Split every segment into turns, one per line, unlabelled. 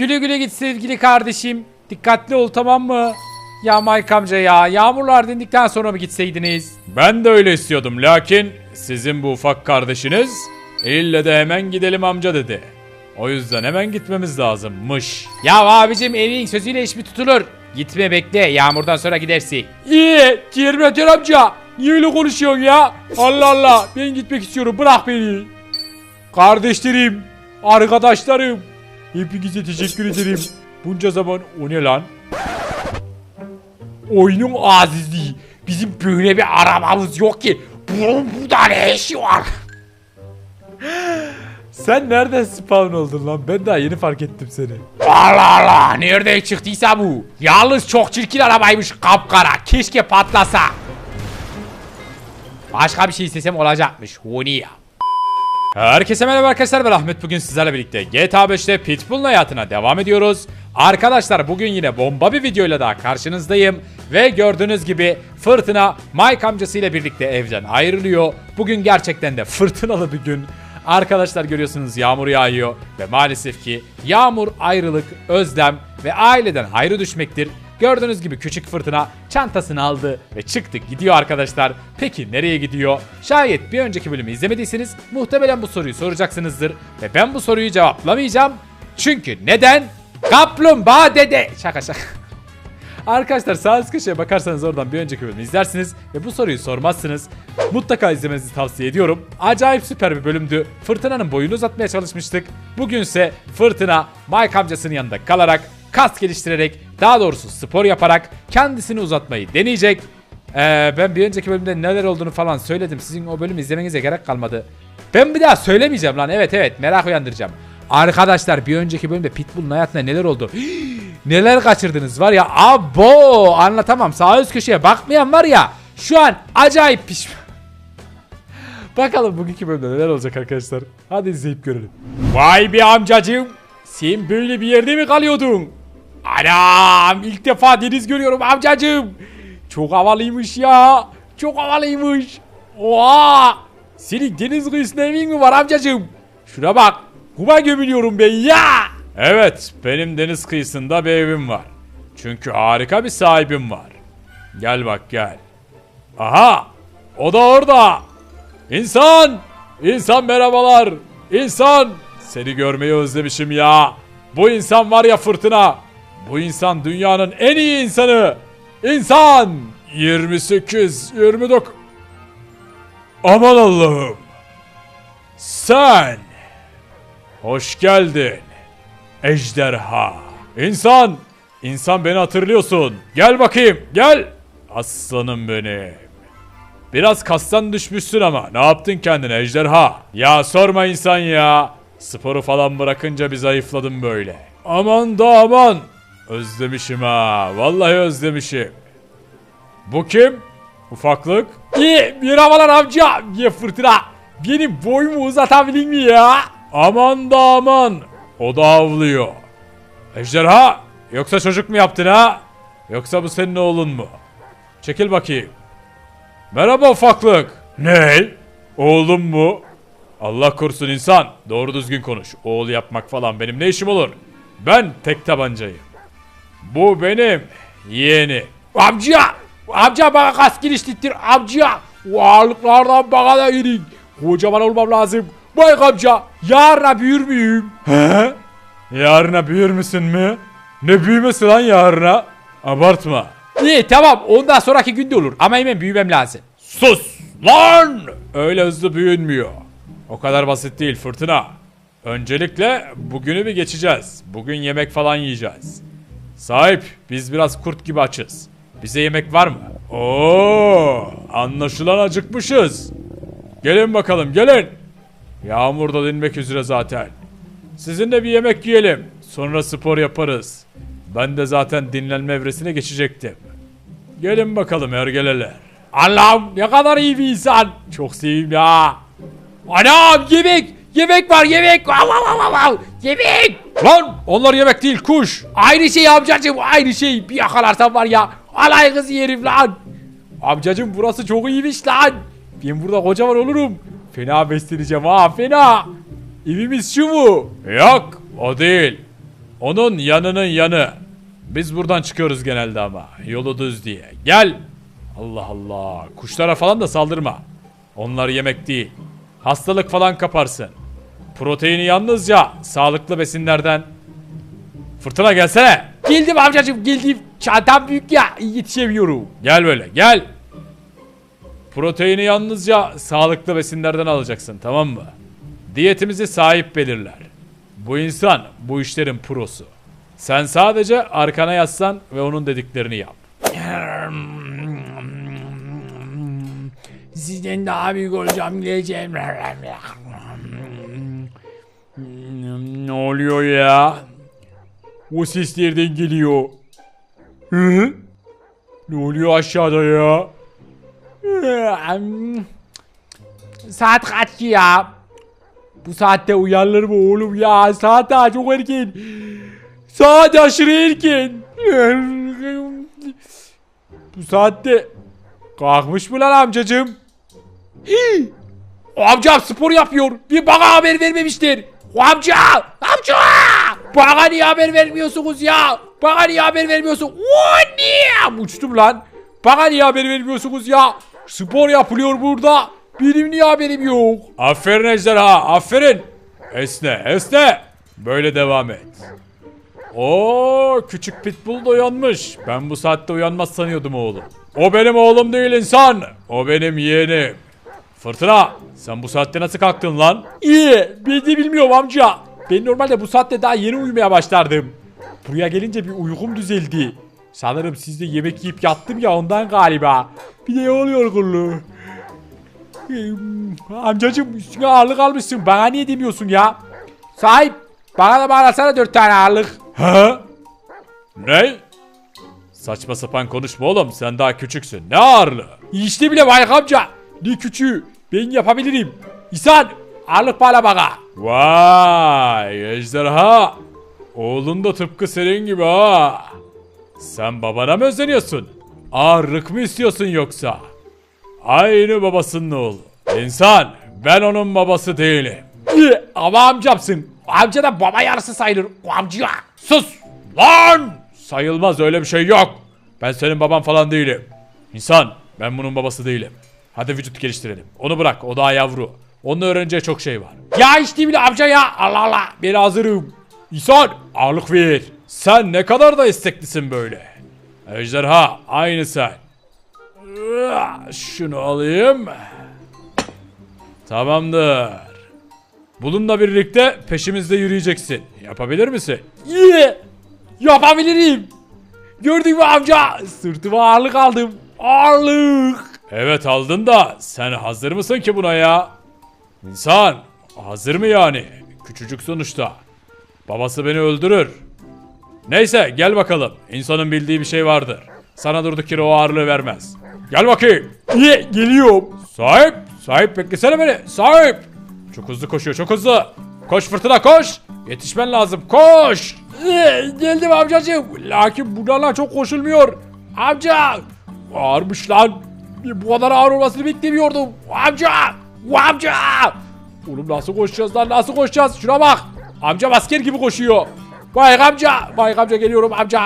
Güle güle git sevgili kardeşim. Dikkatli ol tamam mı? Ya Mike amca ya yağmurlar dindikten sonra mı gitseydiniz? Ben de öyle istiyordum lakin sizin bu ufak kardeşiniz ille de hemen gidelim amca dedi. O yüzden hemen gitmemiz lazımmış. Ya abicim evin sözüyle iş mi tutulur? Gitme bekle yağmurdan sonra gidersin. İyi Terminator amca niye öyle konuşuyorsun ya? Allah Allah ben gitmek istiyorum bırak beni. Kardeşlerim, arkadaşlarım hepinize teşekkür ederim. Bunca zaman o ne lan? Oyunun azizliği. Bizim böyle bir arabamız yok ki. Bunun burada ne işi var? Sen nereden spawn oldun lan? Ben daha yeni fark ettim seni. Allah Allah! Nereden çıktıysa bu? Yalnız çok çirkin arabaymış kapkara. Keşke patlasa. Başka bir şey istesem olacakmış. Huni ya. Herkese merhaba arkadaşlar ben Ahmet bugün sizlerle birlikte GTA 5'te Pitbull'un hayatına devam ediyoruz. Arkadaşlar bugün yine bomba bir videoyla daha karşınızdayım. Ve gördüğünüz gibi Fırtına Mike amcasıyla birlikte evden ayrılıyor. Bugün gerçekten de fırtınalı bir gün. Arkadaşlar görüyorsunuz yağmur yağıyor ve maalesef ki yağmur, ayrılık, özlem ve aileden ayrı düşmektir. Gördüğünüz gibi küçük fırtına çantasını aldı ve çıktı gidiyor arkadaşlar. Peki nereye gidiyor? Şayet bir önceki bölümü izlemediyseniz muhtemelen bu soruyu soracaksınızdır. Ve ben bu soruyu cevaplamayacağım. Çünkü neden? Kaplumbağa dede. Şaka şaka. Arkadaşlar sağ üst köşeye bakarsanız oradan bir önceki bölümü izlersiniz ve bu soruyu sormazsınız. Mutlaka izlemenizi tavsiye ediyorum. Acayip süper bir bölümdü. Fırtına'nın boyunu uzatmaya çalışmıştık. Bugünse Fırtına Mike amcasının yanında kalarak, kas geliştirerek, daha doğrusu spor yaparak kendisini uzatmayı deneyecek. Ee, ben bir önceki bölümde neler olduğunu falan söyledim. Sizin o bölümü izlemenize gerek kalmadı. Ben bir daha söylemeyeceğim lan. Evet evet merak uyandıracağım. Arkadaşlar bir önceki bölümde Pitbull'un hayatında neler oldu? neler kaçırdınız var ya. Abo anlatamam. Sağ üst köşeye bakmayan var ya. Şu an acayip pişman. Bakalım bugünkü bölümde neler olacak arkadaşlar. Hadi izleyip görelim. Vay be amcacığım. Sen böyle bir yerde mi kalıyordun? Anam ilk defa deniz görüyorum amcacığım. Çok havalıymış ya. Çok havalıymış. Oha. Senin deniz kıyısında evin mi var amcacığım? Şuna bak. Kuma gömülüyorum ben ya. Evet benim deniz kıyısında bir evim var. Çünkü harika bir sahibim var. Gel bak gel. Aha o da orada. İnsan! İnsan merhabalar! İnsan! Seni görmeyi özlemişim ya. Bu insan var ya fırtına. Bu insan dünyanın en iyi insanı. İnsan! 28, 29... Aman Allah'ım. Sen! Hoş geldin. Ejderha. İnsan! İnsan beni hatırlıyorsun. Gel bakayım, gel. Aslanım benim. Biraz kastan düşmüşsün ama. Ne yaptın kendine ejderha? Ya sorma insan ya. Sporu falan bırakınca bir zayıfladım böyle. Aman da aman. Özlemişim ha. Vallahi özlemişim. Bu kim? Ufaklık. İyi merhabalar amca. Ye fırtına. Benim boyumu uzatabilir mi ya? Aman da aman. O da avlıyor. Ejderha. Yoksa çocuk mu yaptın ha? Yoksa bu senin oğlun mu? Çekil bakayım. Merhaba ufaklık. Ne? Oğlum mu? Allah korusun insan. Doğru düzgün konuş. Oğul yapmak falan benim ne işim olur? Ben tek tabancayım. Bu benim yeğeni. Amca! Amca bana kas geliştirtir amca. Varlıklardan bana da irin. Kocaman olmam lazım. Bak amca yarına büyür müyüm? He? Yarına büyür müsün mü? Ne büyümesi lan yarına? Abartma. İyi tamam ondan sonraki günde olur ama hemen büyümem lazım. Sus lan! Öyle hızlı büyünmüyor. O kadar basit değil fırtına. Öncelikle bugünü bir geçeceğiz. Bugün yemek falan yiyeceğiz. Sahip biz biraz kurt gibi açız. Bize yemek var mı? Oo, anlaşılan acıkmışız. Gelin bakalım gelin. Yağmur da dinmek üzere zaten. Sizinle bir yemek yiyelim. Sonra spor yaparız. Ben de zaten dinlenme evresine geçecektim. Gelin bakalım ergeleler. Allah'ım ne kadar iyi bir insan. Çok seveyim ya. Anam yemek. Yemek var yemek. Vav, vav, vav, vav. Yemek. Lan onlar yemek değil kuş. Aynı şey amcacığım aynı şey. Bir yakalarsam var ya. Alay kızı yerim lan. Amcacığım burası çok iyiymiş lan. Ben burada kocaman olurum. Fena besleneceğim ha fena. Evimiz şu mu? Yok o değil. Onun yanının yanı. Biz buradan çıkıyoruz genelde ama. Yolu düz diye. Gel. Allah Allah. Kuşlara falan da saldırma. Onlar yemek değil. Hastalık falan kaparsın. Proteini yalnızca sağlıklı besinlerden. Fırtına gelsene.
Geldim amcacım geldim. Çantam büyük ya yetişemiyorum.
Gel böyle gel. Proteini yalnızca sağlıklı besinlerden alacaksın tamam mı? Diyetimizi sahip belirler. Bu insan bu işlerin prosu. Sen sadece arkana yaslan ve onun dediklerini yap.
Sizden daha büyük olacağım geleceğim.
Ne oluyor ya? O ses nereden geliyor? Hı? Ne oluyor aşağıda ya?
Saat kaç ki ya? Bu saatte uyanılır mı oğlum ya? Saat daha çok erken. Saat aşırı erken.
Bu saatte kalkmış mı lan amcacığım?
Amcam spor yapıyor. Bir bana haber vermemiştir. Amca! Amca! Bana niye haber vermiyorsunuz ya? Bana niye haber vermiyorsun? O niye? Uçtum lan. Bana niye haber vermiyorsunuz ya? Spor yapılıyor burada. Benim niye haberim yok?
Aferin ejderha aferin. Esne esne. Böyle devam et. Oo küçük pitbull da uyanmış. Ben bu saatte uyanmaz sanıyordum oğlum. O benim oğlum değil insan. O benim yeğenim. Fırtına sen bu saatte nasıl kalktın lan?
İyi. Ben de bilmiyorum amca. Ben normalde bu saatte daha yeni uyumaya başlardım. Buraya gelince bir uykum düzeldi. Sanırım sizde yemek yiyip yattım ya ondan galiba. Bir de oluyor kullu. Amcacım üstüne ağırlık almışsın. Bana niye demiyorsun ya? Sahip. Bana da bağlasana dört tane ağırlık.
Ha? Ne? Saçma sapan konuşma oğlum sen daha küçüksün. Ne ağırlığı?
İşte bile Bayrak amca. Ne küçüğü. Ben yapabilirim. İhsan ağırlık bağla bana.
Vay ejderha. Oğlun da tıpkı senin gibi ha. Sen babana mı özeniyorsun? Ağırlık mı istiyorsun yoksa? Aynı babasının oğlu. İnsan ben onun babası değilim.
Ama amcamsın. Amca da baba yarısı sayılır. O amca.
Sus lan! Sayılmaz öyle bir şey yok. Ben senin baban falan değilim. İnsan ben bunun babası değilim. Hadi vücut geliştirelim. Onu bırak o daha yavru. Onun öğreneceği çok şey var.
Ya işte bile amca ya. Allah Allah. Ben hazırım.
İnsan ağırlık ver. Sen ne kadar da isteklisin böyle. Ejderha aynı sen. Şunu alayım. Tamamdır. Bununla birlikte peşimizde yürüyeceksin. Yapabilir misin?
İyi. Yapabilirim. Gördün mü amca? Sırtıma ağırlık aldım. Ağırlık.
Evet aldın da sen hazır mısın ki buna ya? İnsan hazır mı yani? Küçücük sonuçta. Babası beni öldürür. Neyse gel bakalım. İnsanın bildiği bir şey vardır. Sana durduk yere o ağırlığı vermez. Gel bakayım.
İyi. Geliyorum.
Sahip. Sahip beklesene beni. Sahip. Çok hızlı koşuyor çok hızlı. Koş fırtına koş. Yetişmen lazım koş.
İyi, Geldim amcacığım. Lakin buralar çok koşulmuyor. Amca. Ağırmış lan. Bu kadar ağır olmasını beklemiyordum. Amca. Amca. Oğlum nasıl koşacağız lan nasıl koşacağız? Şuna bak. Amca asker gibi koşuyor. Vay amca. Vay amca geliyorum amca.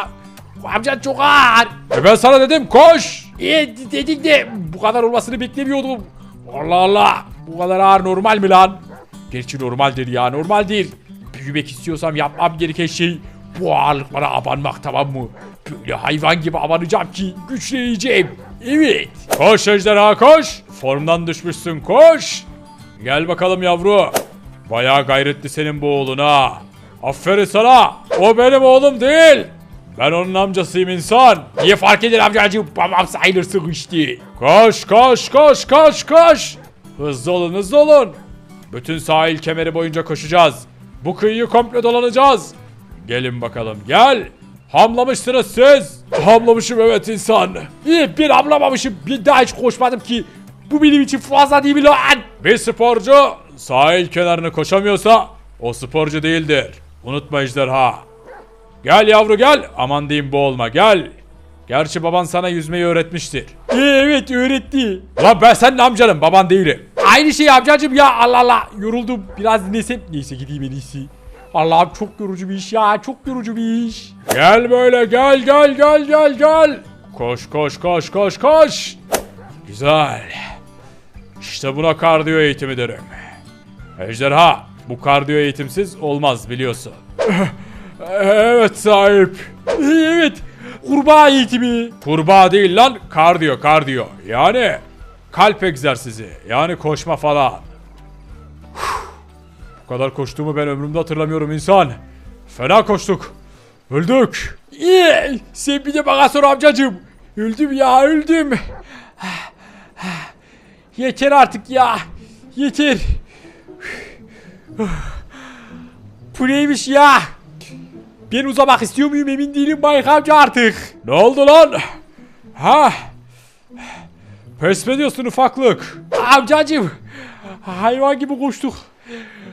Amca çok ağır.
E ben sana dedim koş.
İyi dedik de bu kadar olmasını beklemiyordum. Allah Allah. Bu kadar ağır normal mi lan? Gerçi normaldir ya normal değil. Büyümek istiyorsam yapmam gereken şey bu ağırlıklara abanmak tamam mı? Böyle hayvan gibi abanacağım ki güçleneceğim. Evet.
Koş ejderha koş. Formdan düşmüşsün koş. Gel bakalım yavru. Bayağı gayretli senin bu oğlun ha. Aferin sana. O benim oğlum değil. Ben onun amcasıyım insan.
Niye fark eder amcacığım? Babam sayılırsın işte.
Koş koş koş koş koş. Hızlı olun hızlı olun. Bütün sahil kemeri boyunca koşacağız. Bu kıyıyı komple dolanacağız. Gelin bakalım gel. Hamlamışsınız siz. Hamlamışım evet insan.
İyi ben anlamamışım. Bir daha hiç koşmadım ki. Bu benim için fazla değil mi lan?
Bir sporcu sahil kenarını koşamıyorsa o sporcu değildir. Unutma ejderha. Gel yavru gel. Aman diyeyim boğulma gel. Gerçi baban sana yüzmeyi öğretmiştir.
Evet öğretti.
Lan ben senin amcanım baban değilim.
Aynı şey amcacığım ya Allah Allah. Yoruldum. Biraz dinlesem. Neyse gideyim en iyisi. Allah'ım çok yorucu bir iş ya. Çok yorucu bir iş. Gel böyle gel gel gel gel gel. Koş koş koş koş koş. Güzel. İşte buna kardiyo eğitimi derim. Ejderha bu kardiyo eğitimsiz olmaz biliyorsun. evet sahip. Evet. Kurbağa eğitimi. Kurbağa değil lan kardiyo kardiyo. Yani kalp egzersizi. Yani koşma falan. Bu kadar koştuğumu ben ömrümde hatırlamıyorum insan. Fena koştuk. Öldük. İyi. Sen bir de bana sor amcacığım. Öldüm ya öldüm. Yeter artık ya. Yeter. Bu neymiş ya? Ben uzamak istiyor muyum emin değilim Bayk amca artık. Ne oldu lan? Ha? Pes mi diyorsun ufaklık? Amcacım. Hayvan gibi koştuk.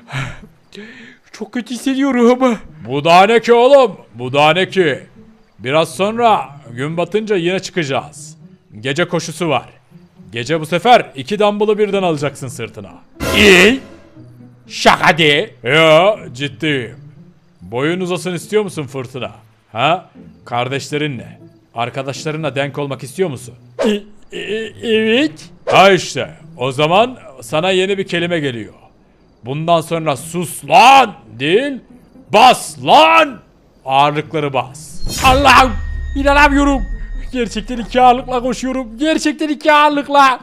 Çok kötü hissediyorum. Bu da ne ki oğlum? Bu da ne ki? Biraz sonra gün batınca yine çıkacağız. Gece koşusu var. Gece bu sefer iki dumbbell'ı birden alacaksın sırtına. İyi. Şaka de. Ya ciddiyim. Boyun uzasın istiyor musun fırtına? Ha? Kardeşlerinle, arkadaşlarınla denk olmak istiyor musun? evet. Ha işte. O zaman sana yeni bir kelime geliyor. Bundan sonra sus lan değil, bas lan. Ağırlıkları bas. Allah'ım inanamıyorum. Gerçekten iki ağırlıkla koşuyorum. Gerçekten iki ağırlıkla.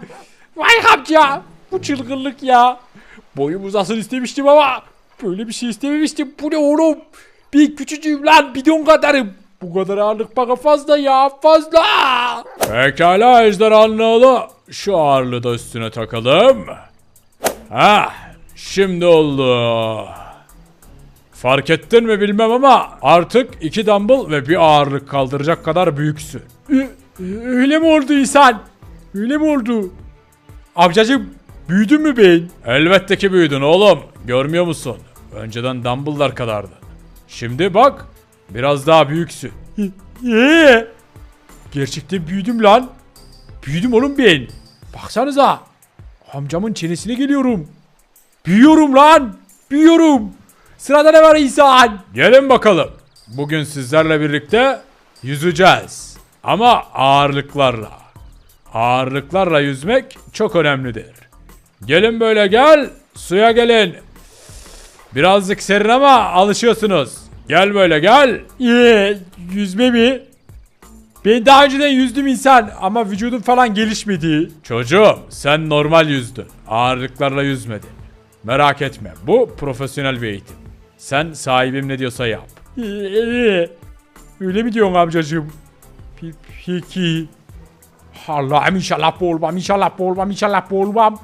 Vay amca. Bu çılgınlık ya. Boyum uzasın istemiştim ama böyle bir şey istememiştim. Bu ne oğlum? Bir küçücüğüm lan bidon kadarım. Bu kadar ağırlık bana fazla ya fazla. Pekala ejderhanın oğlu. Şu ağırlığı da üstüne takalım. Ha, şimdi oldu. Fark ettin mi bilmem ama artık iki dumbbell ve bir ağırlık kaldıracak kadar büyüksün. Öyle mi oldu İhsan? Öyle mi oldu? Amcacım büyüdün mü ben? Elbette ki büyüdün oğlum. Görmüyor musun? Önceden dumbbell'lar kadardın. Şimdi bak biraz daha büyüksün. Gerçekten büyüdüm lan. Büyüdüm oğlum ben. Baksanıza. Amcamın çenesine geliyorum. Büyüyorum lan. Büyüyorum. Sırada ne var İhsan? Gelin bakalım. Bugün sizlerle birlikte yüzeceğiz. Ama ağırlıklarla. Ağırlıklarla yüzmek çok önemlidir. Gelin böyle gel. Suya gelin. Birazcık serin ama alışıyorsunuz. Gel böyle gel. Ee, yüzme mi? Ben daha önceden yüzdüm insan ama vücudum falan gelişmedi. Çocuğum sen normal yüzdün. Ağırlıklarla yüzmedin. Merak etme bu profesyonel bir eğitim. Sen sahibim ne diyorsa yap. Öyle mi diyorsun amcacığım? Pe- Peki. Allah'ım inşallah boğulmam, inşallah boğulmam, inşallah boğulmam.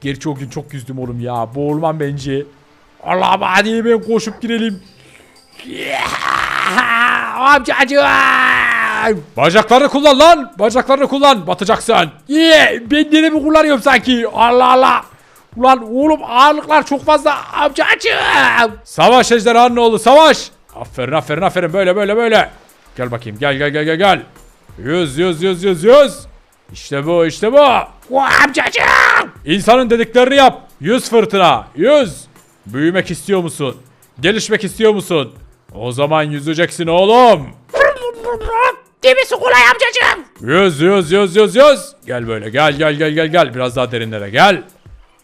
Gerçi o gün çok yüzdüm oğlum ya. Boğulmam bence. Allah'ım hadi hemen koşup girelim. Amcacığım. Bacaklarını kullan lan. Bacaklarını kullan. Batacaksın. Ben de mi kullanıyorum sanki? Allah Allah. Ulan oğlum ağırlıklar çok fazla. Amcacığım. Savaş ejderhanın oğlu savaş. Aferin aferin aferin böyle böyle böyle. Gel bakayım gel gel gel gel gel. Yüz yüz yüz yüz yüz. İşte bu işte bu. Amcacığım. İnsanın dediklerini yap. Yüz fırtına. Yüz. Büyümek istiyor musun? Gelişmek istiyor musun? O zaman yüzeceksin oğlum.
Demesi kolay amcacığım.
Yüz yüz yüz yüz yüz. Gel böyle gel gel gel gel gel. Biraz daha derinlere gel.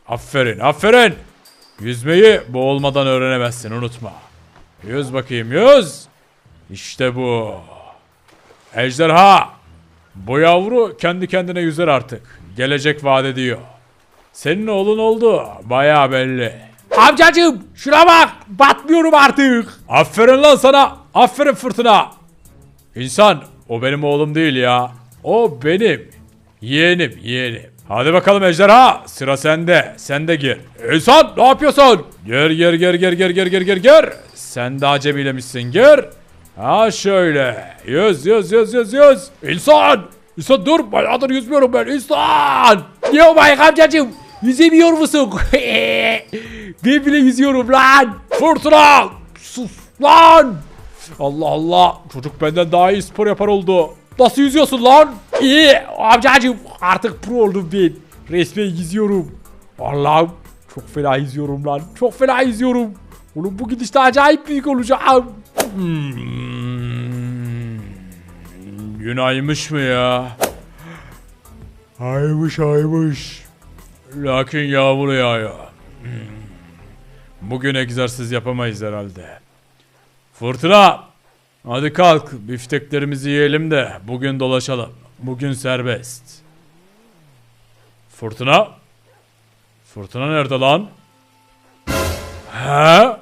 Aferin aferin. Yüzmeyi boğulmadan öğrenemezsin unutma. Yüz bakayım yüz. İşte bu. Ejderha. Bu yavru kendi kendine yüzer artık. Gelecek vaat ediyor. Senin oğlun oldu. Baya belli. Amcacığım şuna bak. Batmıyorum artık. Aferin lan sana. Aferin fırtına. İnsan o benim oğlum değil ya. O benim. Yeğenim yeğenim. Hadi bakalım ejderha sıra sende. Sen de gir. İnsan ne yapıyorsun? Gir gir gir gir gir gir gir gir gir. Sen de acemilemişsin gir. Ha şöyle. Yüz yüz yüz yüz yüz. İnsan. İnsan dur bayağıdır yüzmüyorum ben. İnsan.
Ne o Bayık amcacığım? Yüzemiyor musun?
Ben bile yüzüyorum lan. Fırtına. Sus lan. Allah Allah. Çocuk benden daha iyi spor yapar oldu. Nasıl yüzüyorsun lan? İyi amcacığım artık pro oldum ben. Resmen yüzüyorum. Allah'ım çok fena yüzüyorum lan. Çok fena yüzüyorum. Oğlum bu gidişte acayip büyük olacağım.
Hmm. Gün aymış mı ya? Aymış aymış. Lakin yağmur yağıyor. Hmm. Bugün egzersiz yapamayız herhalde. Fırtına! Hadi kalk bifteklerimizi yiyelim de bugün dolaşalım. Bugün serbest. Fırtına? Fırtına nerede lan? He?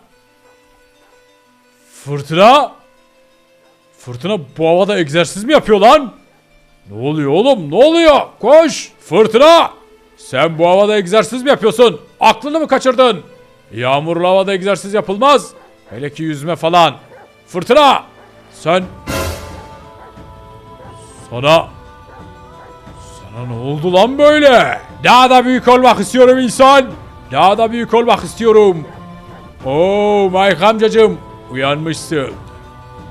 Fırtına? Fırtına bu havada egzersiz mi yapıyor lan? Ne oluyor oğlum? Ne oluyor? Koş! Fırtına! Sen bu havada egzersiz mi yapıyorsun? Aklını mı kaçırdın? Yağmurlu havada egzersiz yapılmaz. Hele ki yüzme falan. Fırtına! Sen... Sana... Sana ne oldu lan böyle? Daha da büyük olmak istiyorum insan. Daha da büyük olmak istiyorum. Oo Mike amcacım uyanmışsın.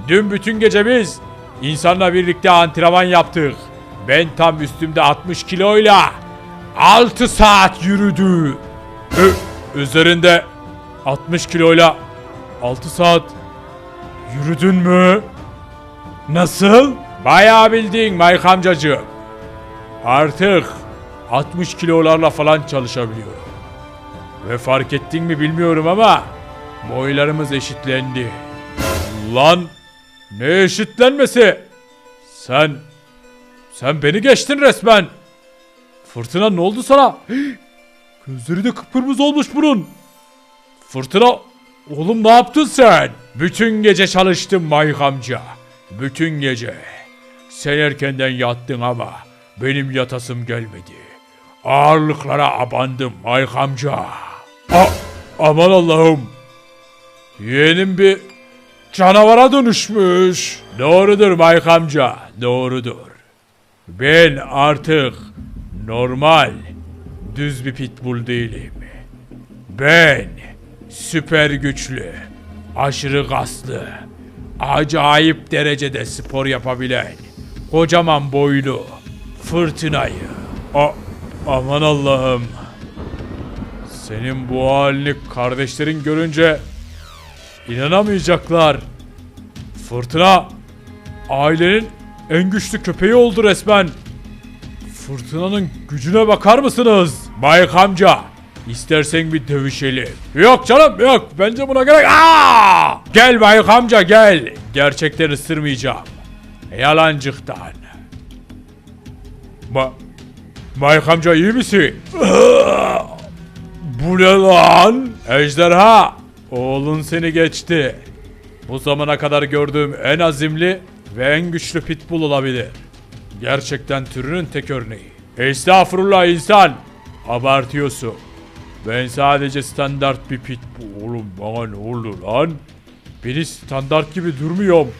Dün bütün gece biz insanla birlikte antrenman yaptık. Ben tam üstümde 60 kiloyla 6 saat yürüdü. Ö, üzerinde 60 kiloyla 6 saat yürüdün mü? Nasıl? Bayağı bildiğin Mike amcacığım. Artık 60 kilolarla falan çalışabiliyorum. Ve fark ettin mi bilmiyorum ama boylarımız eşitlendi. Lan ne eşitlenmesi? Sen sen beni geçtin resmen. Fırtına ne oldu sana? Hii! Gözleri de kıpkırmızı olmuş bunun. Fırtına oğlum ne yaptın sen? Bütün gece çalıştım Mayık amca. Bütün gece. Sen erkenden yattın ama benim yatasım gelmedi. Ağırlıklara abandım Mayık amca. A aman Allah'ım. Yeğenim bir canavara dönüşmüş. Doğrudur Mike amca, doğrudur. Ben artık normal, düz bir pitbull değilim. Ben süper güçlü, aşırı kaslı, acayip derecede spor yapabilen, kocaman boylu, fırtınayı. A aman Allah'ım. Senin bu halini kardeşlerin görünce inanamayacaklar. Fırtına ailenin en güçlü köpeği oldu resmen. Fırtınanın gücüne bakar mısınız? Bayık amca istersen bir dövüşelim. Yok canım yok bence buna gerek. Aa! Gel Bayık amca gel. Gerçekten ısırmayacağım. Yalancıktan. Ma Bayık amca iyi misin? Bu ne lan? Ejderha! Oğlun seni geçti. Bu zamana kadar gördüğüm en azimli ve en güçlü pitbull olabilir. Gerçekten türünün tek örneği. Estağfurullah insan. Abartıyorsun. Ben sadece standart bir pitbull. Oğlum bana ne oldu lan? Beni standart gibi durmuyorum.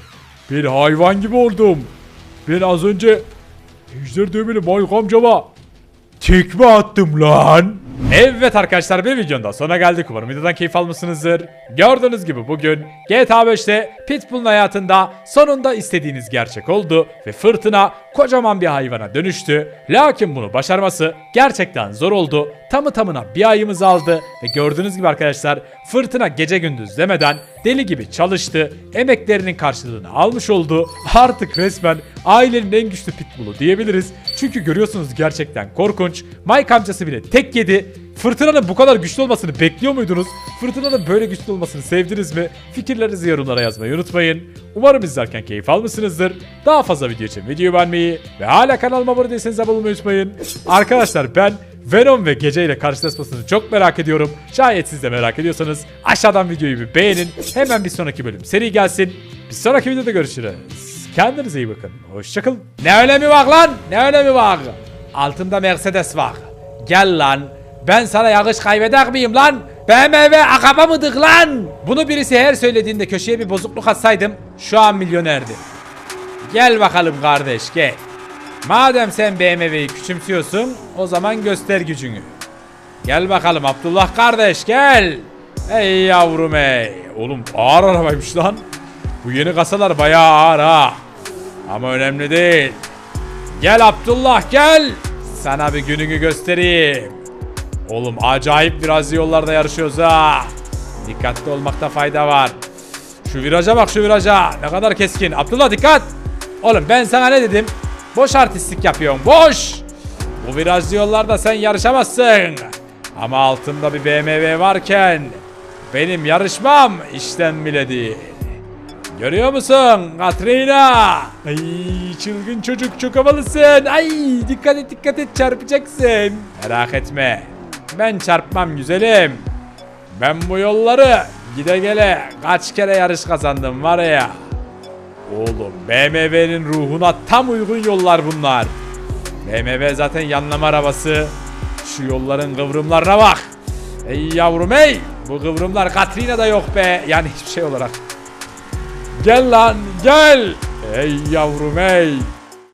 Bir hayvan gibi oldum. Ben az önce Ejder dövmeli Mike amcama tekme attım lan. Evet arkadaşlar bir videonun da sonuna geldik. Umarım videodan keyif almışsınızdır. Gördüğünüz gibi bugün GTA 5'te Pitbull'un hayatında sonunda istediğiniz gerçek oldu. Ve fırtına kocaman bir hayvana dönüştü. Lakin bunu başarması gerçekten zor oldu. Tamı tamına bir ayımız aldı. Ve gördüğünüz gibi arkadaşlar fırtına gece gündüz demeden deli gibi çalıştı. Emeklerinin karşılığını almış oldu. Artık resmen ailenin en güçlü pitbull'u diyebiliriz. Çünkü görüyorsunuz gerçekten korkunç. Mike amcası bile tek yedi. Fırtınanın bu kadar güçlü olmasını bekliyor muydunuz? Fırtınanın böyle güçlü olmasını sevdiniz mi? Fikirlerinizi yorumlara yazmayı unutmayın. Umarım izlerken keyif almışsınızdır. Daha fazla video için videoyu beğenmeyi ve hala kanalıma abone değilseniz abone olmayı unutmayın. Arkadaşlar ben Venom ve Gece ile karşılaşmasını çok merak ediyorum. Şayet siz de merak ediyorsanız aşağıdan videoyu bir beğenin. Hemen bir sonraki bölüm seri gelsin. Bir sonraki videoda görüşürüz. Kendinize iyi bakın. Hoşçakalın. Ne önemi var lan? Ne önemi var? Altında Mercedes var. Gel lan. Ben sana yakış kaybeder miyim lan? BMW akaba mıdık lan? Bunu birisi her söylediğinde köşeye bir bozukluk atsaydım şu an milyonerdim. Gel bakalım kardeş gel. Madem sen BMW'yi küçümsüyorsun o zaman göster gücünü. Gel bakalım Abdullah kardeş gel. Ey yavrum ey. Oğlum ağır arabaymış lan. Bu yeni kasalar bayağı ağır ha. Ama önemli değil. Gel Abdullah gel. Sana bir gününü göstereyim. Oğlum acayip biraz yollarda yarışıyoruz ha. Dikkatli olmakta fayda var. Şu viraja bak şu viraja. Ne kadar keskin. Abdullah dikkat. Oğlum ben sana ne dedim? Boş artistlik yapıyorsun. Boş. Bu virajlı yollarda sen yarışamazsın. Ama altımda bir BMW varken benim yarışmam işten bile değil. Görüyor musun Katrina? Ay çılgın çocuk çok havalısın. Ay dikkat et dikkat et çarpacaksın. Merak etme. Ben çarpmam güzelim. Ben bu yolları gide gele kaç kere yarış kazandım var ya. Oğlum BMW'nin ruhuna tam uygun yollar bunlar. BMW zaten yanlama arabası. Şu yolların kıvrımlarına bak. Ey yavrum ey. Bu kıvrımlar Katrina'da yok be. Yani hiçbir şey olarak. Gel lan gel. Ey yavrum ey.